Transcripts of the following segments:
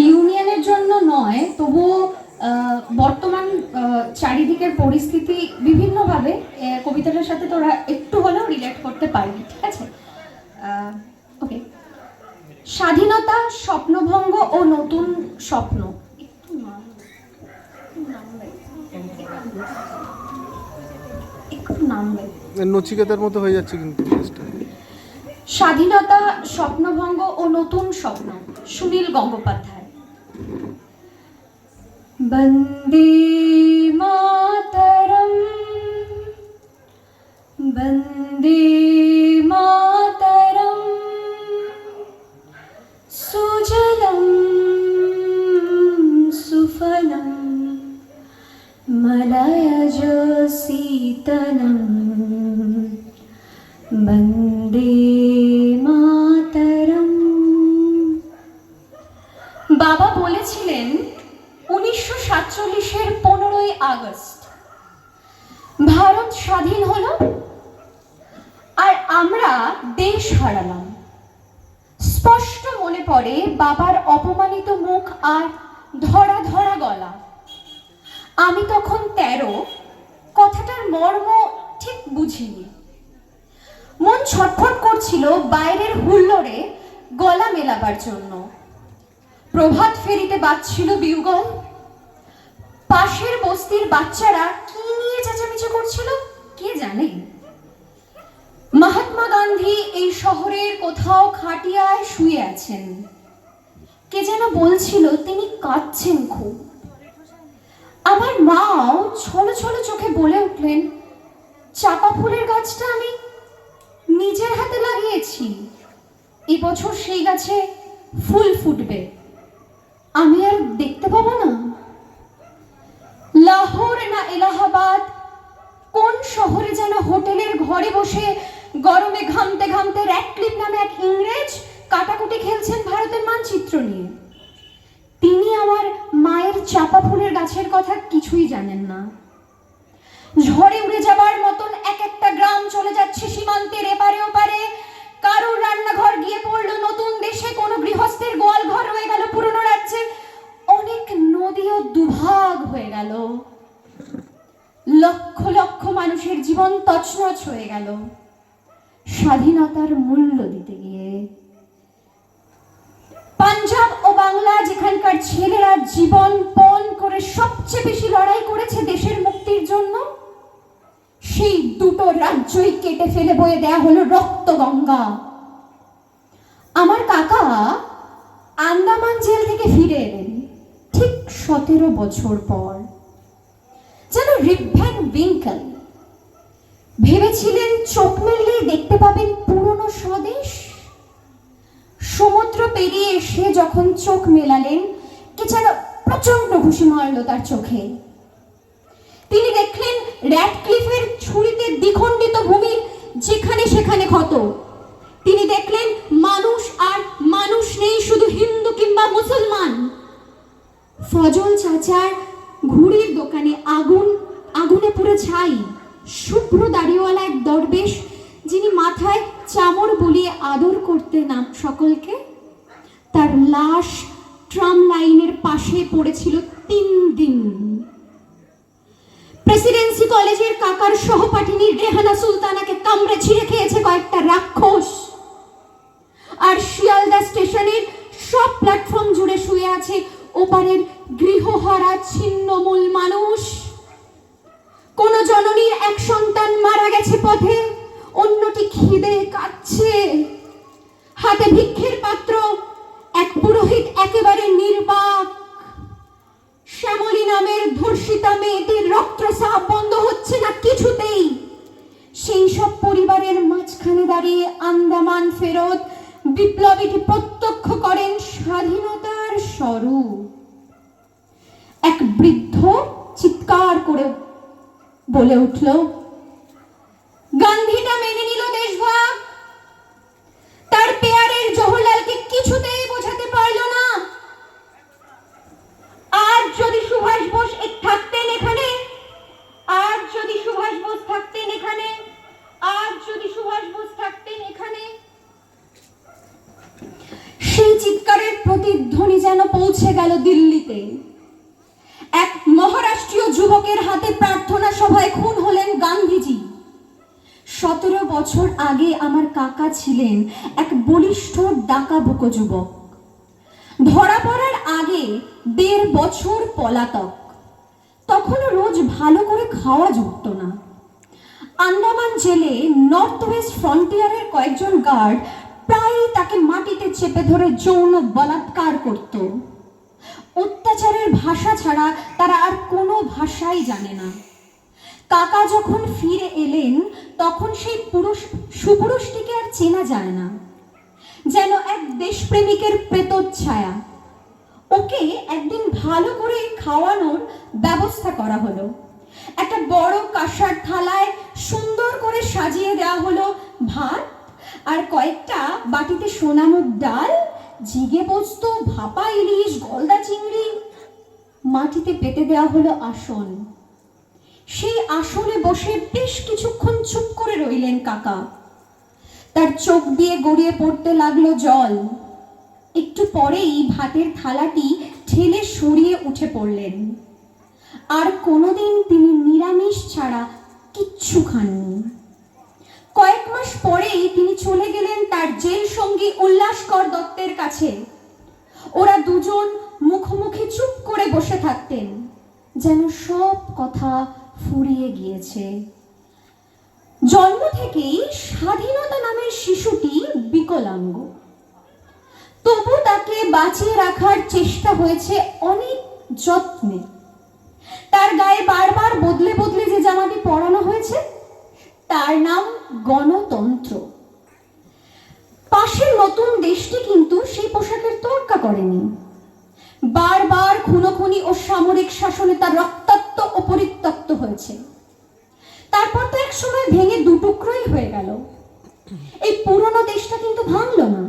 রিউনিয়নের জন্য নয় তবুও বর্তমান চারিদিকের পরিস্থিতি বিভিন্নভাবে কবিতাটার সাথে তোরা একটু হলেও রিলেট করতে পারবি ঠিক আছে? ওকে স্বাধীনতা স্বপ্নভঙ্গ ও নতুন স্বপ্ন। নচিকেতার মতো হয়ে যাচ্ছে কিন্তু স্বাধীনতা স্বপ্নভঙ্গ ও নতুন স্বপ্ন। সুনীল গঙ্গোপাধ্যায়। বন্দে দেশ হারালাম। স্পষ্ট মনে পড়ে বাবার অপমানিত মুখ আর ধরা ধরা গলা। আমি তখন তেরো, কথাটার মর্ম ঠিক বুঝিনি। মন ছটফট করছিল বাইরের হুল্লোড়ে গলা মেলাবার জন্য। প্রভাত ফেরিতে বাজছিল বিউগল। পাশের বস্তির বাচ্চারা কি নিয়ে চেঁচামেচি করছিল কে জানে? মহাত্মা গান্ধী এই শহরের কোথাও খাটিয়ায় শুয়ে আছেন। কে যেন বলছিল, তিনি কাঁদছেন খুব। আমার মাও ছলো ছলো চোখে বলে উঠলেন, চাপা ফুলের গাছটা আমি নিজের হাতে লাগিয়েছি। এবছর সেই গাছে ফুল ফুটবে। আমি আর দেখতে পাবো না। লাহোর না এলাহাবাদ, কোন শহরে যেন হোটেলের ঘরে বসে গরমে ঘামতে ঘামতে র্যাটক্লিপ নামে এক ইংরেজ কাটাকুটি খেলছেন ভারতের মানচিত্র নিয়ে। তিনি আমার মায়ের চাপা ফুলের গাছের কথা কিছুই জানেন না। ঝড়ে উড়ে যাবার মতন এক একটা গ্রাম চলে যাচ্ছে সীমান্তের এপারে ওপারে। কারোর রান্নাঘর গিয়ে পড়ল নতুন দেশে, কোনো গৃহস্থের গোয়াল ঘর হয়ে গেল পুরনো রাজ্যে। অনেক নদীও দুভাগ হয়ে গেল। লক্ষ লক্ষ মানুষের জীবন তছনছ হয়ে গেল। স্বাধীনতার মূল্য দিতে গিয়ে। পাঞ্জাব ও বাংলা যেখানকার ছেলেরা জীবন পণ করে সবচেয়ে বেশি লড়াই করেছে দেশের মুক্তির জন্য, সেই দুটো রাজ্যই কেটে ফেলে বয়ে দেয়া হলো রক্ত গঙ্গা। আমার কাকা আন্দামান জেল থেকে ফিরে এলেন ঠিক সতেরো বছর পর। যেন রিভ্যান বিঙ্কল ভেবেছিলেন চোখ মেললেই দেখতে পাবেন পুরনো স্বদেশ? সমুদ্র পেরিয়ে এসে যখন চোখ মেলালেন, কি যেন প্রচণ্ড ঘুষি মারল তার চোখে। তিনি দেখলেন র্যাডক্লিফের ছুরিতে দ্বিখণ্ডিত ভূমির যেখানে সেখানে ক্ষত। তিনি দেখলেন মানুষ আর মানুষ নেই, শুধু হিন্দু কিংবা মুসলমান। ফজল চাচার ঘুড়ির দোকানে আগুন, আগুনে পুরো ছাই। শুভ্র দাড়িওয়ালা এক দরবেশ, যিনি মাথায় চামর বলিয়ে আদর করতে না সকলকে, তার লাশ ট্রাম লাইনের পাশে পড়েছিল তিন দিন। প্রেসিডেন্সি কলেজের কাকার সহপাঠিনী রেহানা সুলতানাকে কামড়ে ছিঁড়ে খেয়েছে কয়েকটা রাক্ষস। আর শিয়ালদা স্টেশনের সব প্ল্যাটফর্ম জুড়ে শুয়ে আছে ওপারের গৃহহারা ছিন্নমূল মানুষ। জননীর এক সন্তান মারা গেছে পথে। অন্যটি খিদে কাচ্ছে হাতে ভিক্ষের পাত্র, এক পুরোহিত একেবারে নির্বাক। শ্যামলী নামের ধর্ষিতা মেয়েটির রক্তস্রাব বন্ধ হচ্ছে না কিছুতেই। সেই সব পরিবারের মাঝখানে দাঁড়িয়ে আন্দামান ফেরত বিপ্লবীটি প্রত্যক্ষ করেন স্বাধীনতার স্বরূপ। এক বৃদ্ধ চিৎকার করে বলে উঠল, গান্ধীটা মেনে নিল দেশভাগ তার পেয়ারের জহরলালকে কিছুতেই বোঝাতে পারল না। আর যদি সুভাষ বোস থাকতেন এখানে, আর যদি সুভাষ বোস থাকতেন এখানে, আর যদি সুভাষ বোস থাকতেন এখানে, সেই চিৎকারের প্রতিধ্বনি যেন পৌঁছে গেল দিল্লিতে। মহারাষ্ট্রীয় যুবকের হাতে প্রার্থনা সভায় খুন হলেন গান্ধীজি। সতেরো বছর আগে আমার কাকা ছিলেন এক বলিষ্ঠ ডাকাবুকো যুবক। ধরা পড়ার আগে দেড় বছর পলাতক। তখনও রোজ ভালো করে খাওয়া জুটত না। আন্দামান জেলে নর্থ ওয়েস্ট ফ্রন্টিয়ারের কয়েকজন গার্ড প্রায়ই তাকে মাটিতে চেপে ধরে যৌন বলাৎকার করত। অত্যাচারের ভাষা ছাড়া তারা আর কোনো ভাষাই জানে না। কাকা যখন ফিরে এলেন, তখন সেই পুরুষ, সুপুরুষটিকে আর চেনা যায় না। যেন এক দেশপ্রেমিকের প্রেতচ্ছায়া। ওকে একদিন ভালো করে খাওয়ানোর ব্যবস্থা করা হলো। একটা বড় কাঁসার থালায় সুন্দর করে সাজিয়ে দেওয়া হলো ভাত আর কয়েকটা বাটিতে সোনামুখ ডাল ঝিঙে পোস্ত, ভাপা ইলিশ, গলদা চিংড়ি মাটিতে পেতে দেওয়া হলো আসন। সেই আসনে বসে বেশ কিছুক্ষণ চুপ করে রইলেন কাকা। তার চোখ দিয়ে গড়িয়ে পড়তে লাগল জল। একটু পরেই ভাতের থালাটি ঠেলে সরিয়ে উঠে পড়লেন। আর কোনোদিন তিনি নিরামিষ ছাড়া কিচ্ছু খাননি। কয়েক মাস পরেই তিনি চলে গেলেন তার জেল সঙ্গী উল্লাসকর দত্তের কাছে। ওরা দুজন মুখোমুখি চুপ করে বসে থাকতেন, যেন সব কথা ফুরিয়ে গিয়েছে। জন্ম থেকেই স্বাধীনতা নামের শিশুটি বিকলাঙ্গ। তবু তাকে বাঁচিয়ে রাখার চেষ্টা হয়েছে অনেক যত্নে। তার গায়ে বারবার বদলে বদলে যে জামাটি পরানো হয়েছে, তার নাম গণতন্ত্র। পাশের নতুন দেশটি কিন্তু সেই পোশাকের তোয়াক্কা করেনি। বারবার খুনোখুনি ও সামরিক শাসনে তার রক্তাক্ত ও পরিত্যক্ত হয়েছে। তারপর তো এক সময় ভেঙে দুটুকরোই হয়ে গেল। এই পুরনো দেশটা কিন্তু ভাঙলো না।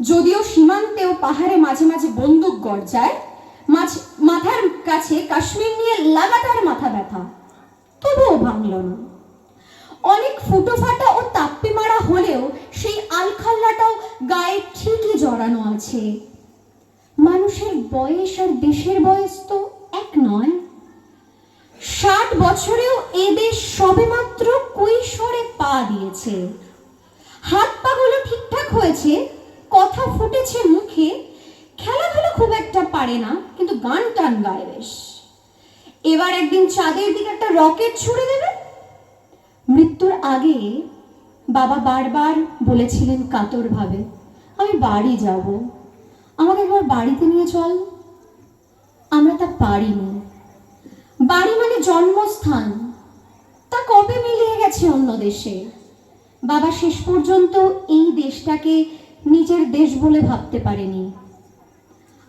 যদিও সীমান্তে ও পাহাড়ে মাঝে মাঝে বন্দুক গর্জায় মাথার কাছে কাশ্মীর নিয়ে লাগাতার মাথা ব্যথা, তবুও ভাঙল না। অনেক ফুটো ফাটা ও তাপ্পি মারা হলেও সেই আলখাল্লাটাও গায়ে ঠিকই জড়ানো আছে। মানুষের বয়স আর দেশের বয়স তো এক নয়। ষাট বছরেও এ দেশ সবেমাত্র কৈশোরে পা দিয়েছে। হাত পাগুলো ঠিকঠাক হয়েছে, কথা ফুটেছে মুখে, খেলাধুলো খুব একটা পারে না, কিন্তু গান টান গায় বেশ। এবার একদিন চাঁদের দিকে একটা রকেট ছুড়ে দেবে। মৃত্যুর আগে বাবা বারবার বলেছিলেন কাতরভাবে, আমি বাড়ি যাব। আমাকে একবার বাড়িতে নিয়ে চল। আমরা তা পারিনি বাড়ি মানে জন্মস্থান। তা কবে মিলিয়ে গেছে অন্য দেশে? বাবা শেষ পর্যন্ত এই দেশটাকে নিজের দেশ বলে ভাবতে পারেনি।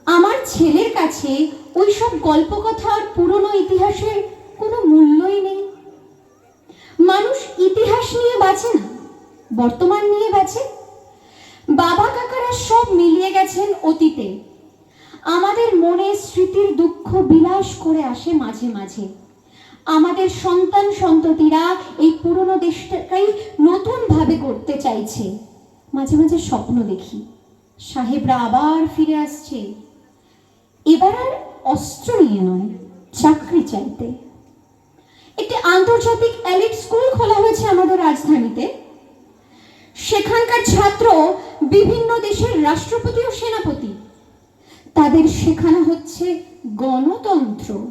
আমার ছেলের কাছে ওই সব গল্পকথা আর পুরনো ইতিহাসের কোনো মূল্যই নেই। মানুষ ইতিহাস নিয়ে বাঁচে না। বর্তমান নিয়ে বাঁচে বাবা কাকারা সব মিলিয়ে গেছেন অতীতে। আমাদের মনে স্মৃতির দুঃখ বিলাস করে আসে মাঝে মাঝে। আমাদের সন্তান সন্ততিরা এই পুরনো দেশটাকেই নতুন ভাবে করতে চাইছে। মাঝে মাঝে স্বপ্ন দেখি, সাহেবরা আবার ফিরে আসছে। এবার আর অস্ত্র নিয়ে নয়, চাকরি চাইতে। একটি আন্তর্জাতিক এলিট স্কুল খোলা হয়েছে আমাদের রাজধানীতে। সেখানকার ছাত্র বিভিন্ন দেশের রাষ্ট্রপতি ও সেনাপতি। তাদের শেখানো হচ্ছে গণতন্ত্র।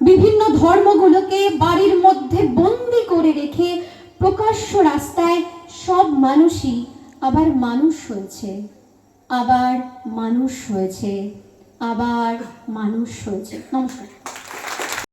বিভিন্ন ধর্মগুলোকে বাড়ির মধ্যে বন্দি করে রেখে প্রকাশ্য রাস্তায় সব মানুষই আবার মানুষ হয়েছে। আবার মানুষ হয়েছে। আবার মানুষ হয়েছে। নমস্কার।